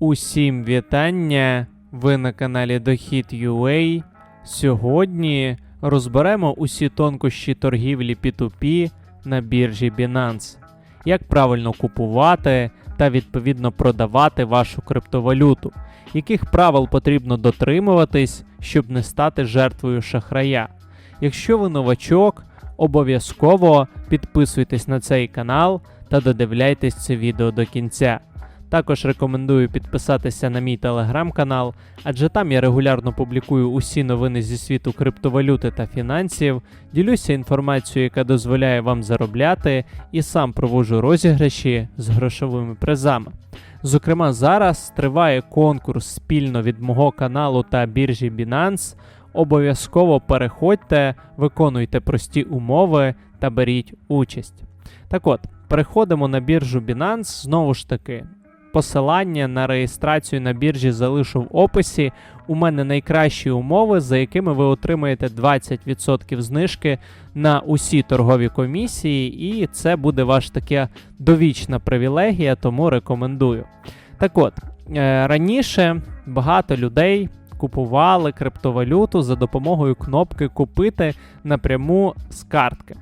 Усім вітання! Ви на каналі Дохід.ua. Сьогодні розберемо усі тонкощі торгівлі P2P на біржі Binance. Як правильно купувати та відповідно продавати вашу криптовалюту, яких правил потрібно дотримуватись, щоб не стати жертвою шахрая. Якщо ви новачок, обов'язково підписуйтесь на цей канал та додивляйтесь це відео до кінця. Також рекомендую підписатися на мій телеграм-канал, адже там я регулярно публікую усі новини зі світу криптовалюти та фінансів, ділюся інформацією, яка дозволяє вам заробляти, і сам проводжу розіграші з грошовими призами. Зокрема, зараз триває конкурс спільно від мого каналу та біржі Binance. Обов'язково переходьте, виконуйте прості умови та беріть участь. Так от, переходимо на біржу Binance. Знову ж таки, посилання на реєстрацію на біржі залишу в описі. У мене найкращі умови, за якими ви отримаєте 20% знижки на усі торгові комісії, і це буде ваша така довічна привілегія, тому рекомендую. Так от, е, раніше багато людей купували криптовалюту за допомогою кнопки Купити напряму з картки.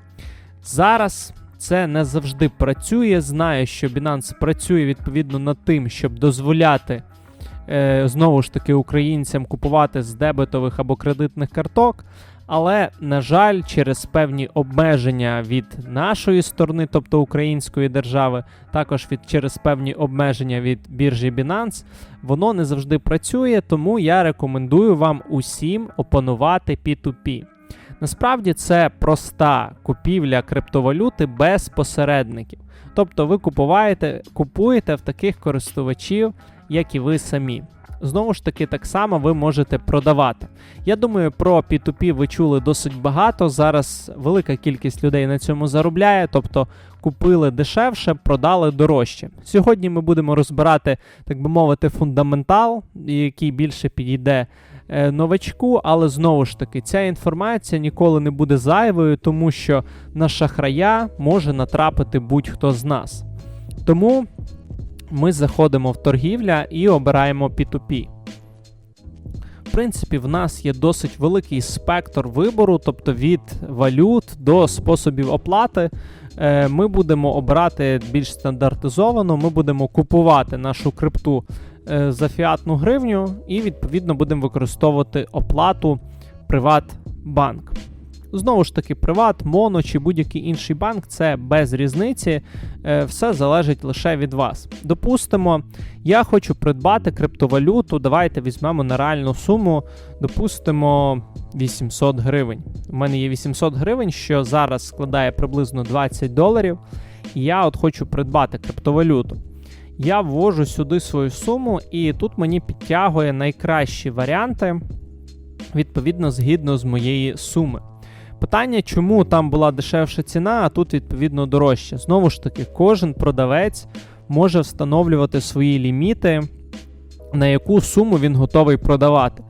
Зараз це не завжди працює. Знаю, що Binance працює відповідно над тим, щоб дозволяти е, знову ж таки українцям купувати з дебетових або кредитних карток. Але, на жаль, через певні обмеження від нашої сторони, тобто української держави, також від через певні обмеження від біржі Binance, воно не завжди працює, тому я рекомендую вам усім опанувати P2P. Насправді це проста купівля криптовалюти без посередників. Тобто ви купуєте, купуєте в таких користувачів, як і ви самі. Знову ж таки, так само ви можете продавати. Я думаю, про P2P ви чули досить багато. Зараз велика кількість людей на цьому заробляє, тобто купили дешевше, продали дорожче. Сьогодні ми будемо розбирати, так би мовити, фундаментал, який більше підійде новачку, але знову ж таки, ця інформація ніколи не буде зайвою, тому що на шахрая може натрапити будь-хто з нас. Тому ми заходимо в торгівля і обираємо P2P. В принципі, в нас є досить великий спектр вибору, тобто від валют до способів оплати. Е, Ми будемо обирати більш стандартизовано, ми будемо купувати нашу крипту е, за фіатну гривню і, відповідно, будемо використовувати оплату Приватбанк. Знову ж таки, Приват, Моно чи будь-який інший банк це без різниці, е, все залежить лише від вас. Допустимо, я хочу придбати криптовалюту. Давайте візьмемо на реальну суму, допустимо 800 гривень. У мене є 800 гривень, що зараз складає приблизно 20 доларів. І я от хочу придбати криптовалюту. Я ввожу сюди свою суму, і тут мені підтягує найкращі варіанти, відповідно, згідно з моєї суми. Питання, чому там була дешевша ціна, а тут відповідно дорожча. Знову ж таки, кожен продавець може встановлювати свої ліміти, на яку суму він готовий продавати.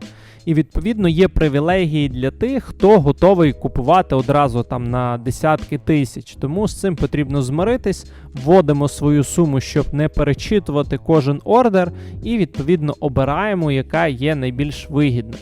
І відповідно є привілегії для тих, хто готовий купувати одразу там на десятки тисяч. Тому з цим потрібно змиритись, вводимо свою суму, щоб не перечитувати кожен ордер, і відповідно обираємо, яка є найбільш вигідна.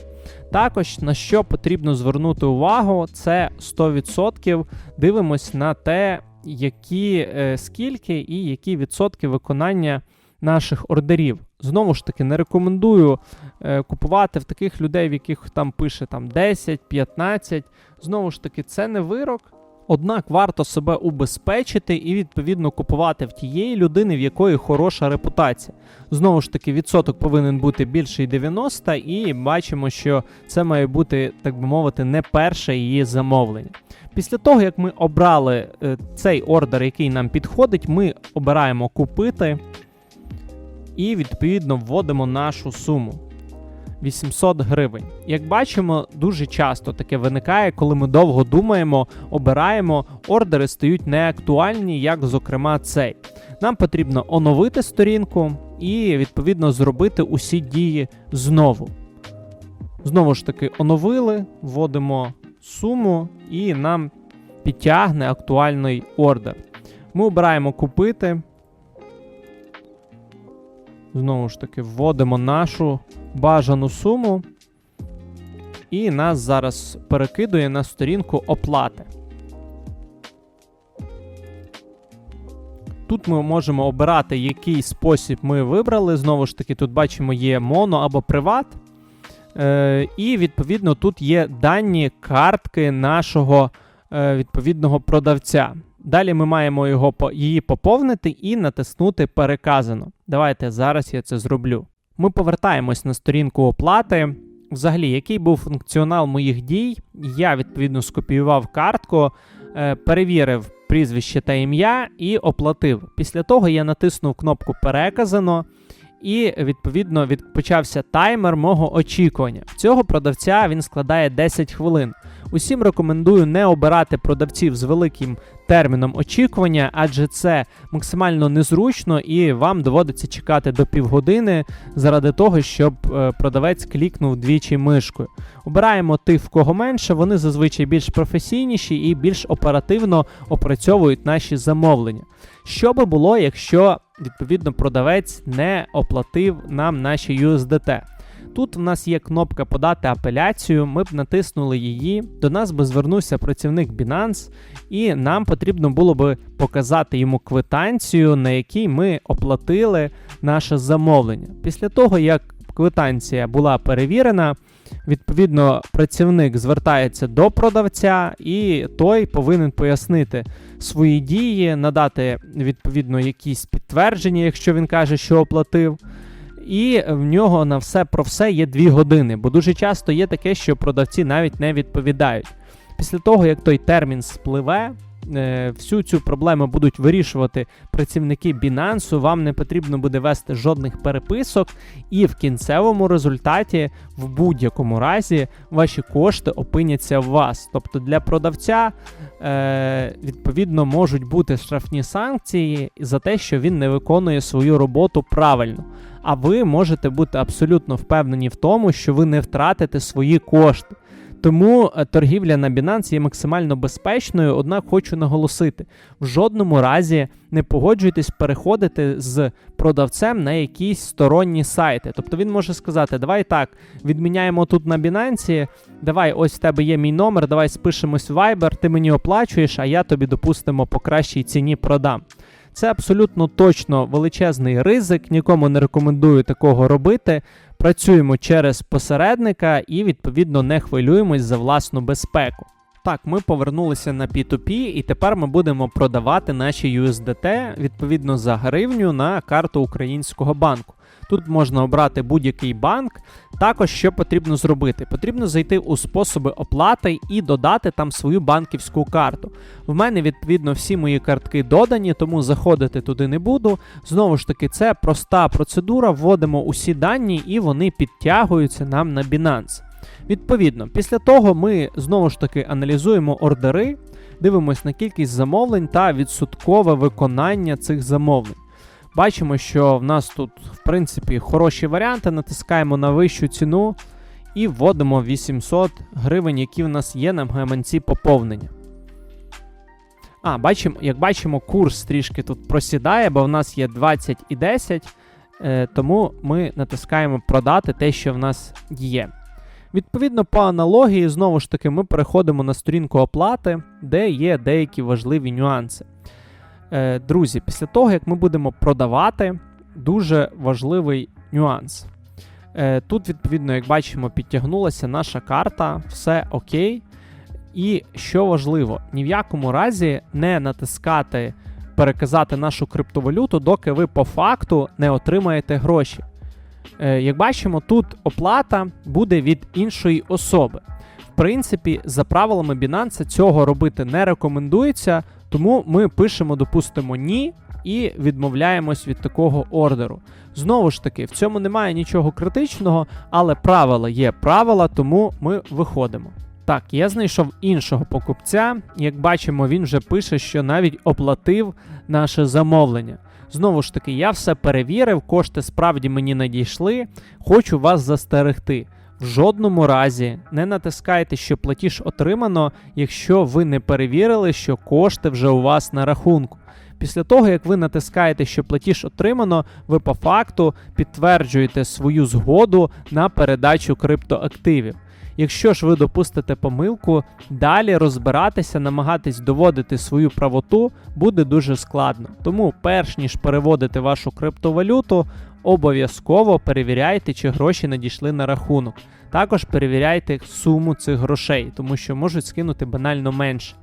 Також на що потрібно звернути увагу, це 100% дивимось на те, які е, скільки і які відсотки виконання наших ордерів. Знову ж таки, не рекомендую е, купувати в таких людей, в яких там пише там 10, 15. Знову ж таки, це не вирок. Однак варто себе убезпечити і відповідно купувати в тієї людини, в якої хороша репутація. Знову ж таки, відсоток повинен бути більший 90, і бачимо, що це має бути, так би мовити, не перше її замовлення. Після того, як ми обрали е, цей ордер, який нам підходить, ми обираємо купити і відповідно вводимо нашу суму. 800 гривень. Як бачимо, дуже часто таке виникає, коли ми довго думаємо, обираємо, ордери стають неактуальні, як, зокрема, цей. Нам потрібно оновити сторінку і, відповідно, зробити усі дії знову. Знову ж таки, оновили, вводимо суму, і нам підтягне актуальний ордер. Ми обираємо купити. Знову ж таки, вводимо нашу бажану суму. І нас зараз перекидує на сторінку оплати. Тут ми можемо обирати, який спосіб ми вибрали. Знову ж таки, тут бачимо, є моно або приват. Е, і відповідно тут є дані картки нашого е, відповідного продавця. Далі ми маємо його, її поповнити і натиснути Переказано. Давайте зараз я це зроблю. Ми повертаємось на сторінку оплати. Взагалі, який був функціонал моїх дій? Я відповідно скопіював картку, е, перевірив прізвище та ім'я і оплатив. Після того я натиснув кнопку Переказано. І відповідно відпочався таймер мого очікування. Цього продавця він складає 10 хвилин. Усім рекомендую не обирати продавців з великим терміном очікування, адже це максимально незручно і вам доводиться чекати до півгодини заради того, щоб е, продавець клікнув двічі мишкою. Обираємо тих, в кого менше, вони зазвичай більш професійніші і більш оперативно опрацьовують наші замовлення. Що би було, якщо відповідно продавець не оплатив нам наші USDT? Тут в нас є кнопка подати апеляцію. Ми б натиснули її. До нас би звернувся працівник Binance, і нам потрібно було би показати йому квитанцію, на якій ми оплатили наше замовлення. Після того, як квитанція була перевірена, відповідно працівник звертається до продавця, і той повинен пояснити свої дії, надати відповідно якісь підтвердження, якщо він каже, що оплатив. І в нього на все про все є 2 години, бо дуже часто є таке, що продавці навіть не відповідають. Після того, як той термін спливе, всю цю проблему будуть вирішувати працівники Binance, вам не потрібно буде вести жодних переписок, і в кінцевому результаті, в будь-якому разі, ваші кошти опиняться в вас. Тобто для продавця е, відповідно можуть бути штрафні санкції за те, що він не виконує свою роботу правильно. А ви можете бути абсолютно впевнені в тому, що ви не втратите свої кошти. Тому е, торгівля на Binance є максимально безпечною, однак хочу наголосити: в жодному разі не погоджуйтесь переходити з продавцем на якісь сторонні сайти. Тобто він може сказати: Давай так, відміняємо тут на Binance, давай, ось в тебе є мій номер, давай спишемось в Viber, ти мені оплачуєш, а я тобі, допустимо, по кращій ціні продам. Це абсолютно точно величезний ризик, нікому не рекомендую такого робити. Працюємо через посередника і, відповідно, не хвилюємось за власну безпеку. Так, ми повернулися на P2P, і тепер ми будемо продавати наші USDT відповідно за гривню на карту українського банку. Тут можна обрати будь-який банк. Також що потрібно зробити? Потрібно зайти у способи оплати і додати там свою банківську карту. В мене, відповідно, всі мої картки додані, тому заходити туди не буду. Знову ж таки, це проста процедура. Вводимо усі дані і вони підтягуються нам на Binance. Відповідно, після того ми знову ж таки аналізуємо ордери, дивимося на кількість замовлень та відсоткове виконання цих замовлень. Бачимо, що в нас тут, в принципі, хороші варіанти. Натискаємо на вищу ціну і вводимо 800 гривень, які в нас є на гаманці поповнення. А, бачимо, як бачимо, курс трішки тут просідає, бо в нас є 20 і 10, е, тому ми натискаємо продати те, що в нас є. Відповідно, по аналогії, знову ж таки, ми переходимо на сторінку оплати, де є деякі важливі нюанси. Е, Друзі, після того, як ми будемо продавати, дуже важливий нюанс. Е, Тут, відповідно, як бачимо, підтягнулася наша карта, все окей. І що важливо, ні в якому разі не натискати переказати нашу криптовалюту, доки ви по факту не отримаєте гроші. Е, Як бачимо, тут оплата буде від іншої особи. В принципі, за правилами Binance цього робити не рекомендується, тому ми пишемо, допустимо, ні і відмовляємось від такого ордеру. Знову ж таки, в цьому немає нічого критичного, але правила є правила, тому ми виходимо. Так, я знайшов іншого покупця. Як бачимо, він вже пише, що навіть оплатив наше замовлення. Знову ж таки, я все перевірив, кошти справді мені надійшли. Хочу вас застерегти. В жодному разі не натискайте, що платіж отримано, якщо ви не перевірили, що кошти вже у вас на рахунку. Після того, як ви натискаєте, що платіж отримано, ви по факту підтверджуєте свою згоду на передачу криптоактивів. Якщо ж ви допустите помилку, далі розбиратися, намагатись доводити свою правоту буде дуже складно. Тому, перш ніж переводити вашу криптовалюту, обов'язково перевіряйте, чи гроші надійшли на рахунок. Також перевіряйте суму цих грошей, тому що можуть скинути банально менше.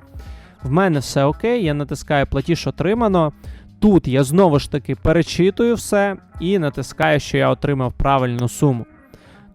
В мене все окей, я натискаю платіж отримано. Тут я знову ж таки перечитую все і натискаю, що я отримав правильну суму.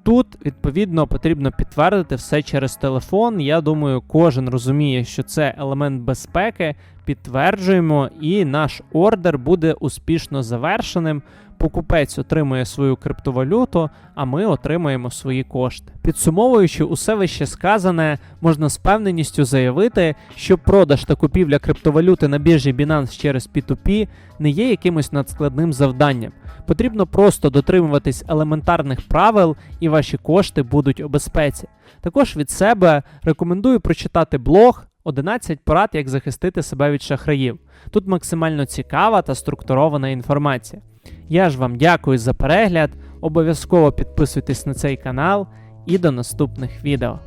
Тут, відповідно, потрібно підтвердити все через телефон. Я думаю, кожен розуміє, що це елемент безпеки. Підтверджуємо, і наш ордер буде успішно завершеним. Покупець отримує свою криптовалюту, а ми отримаємо свої кошти. Підсумовуючи усе вище сказане, можна з певненістю заявити, що продаж та купівля криптовалюти на біржі Binance через P2P не є якимось надскладним завданням. Потрібно просто дотримуватись елементарних правил, і ваші кошти будуть у безпеці. Також від себе рекомендую прочитати блог 11 порад, як захистити себе від шахраїв. Тут максимально цікава та структурована інформація. Я ж вам дякую за перегляд. Обов'язково підписуйтесь на цей канал і до наступних відео.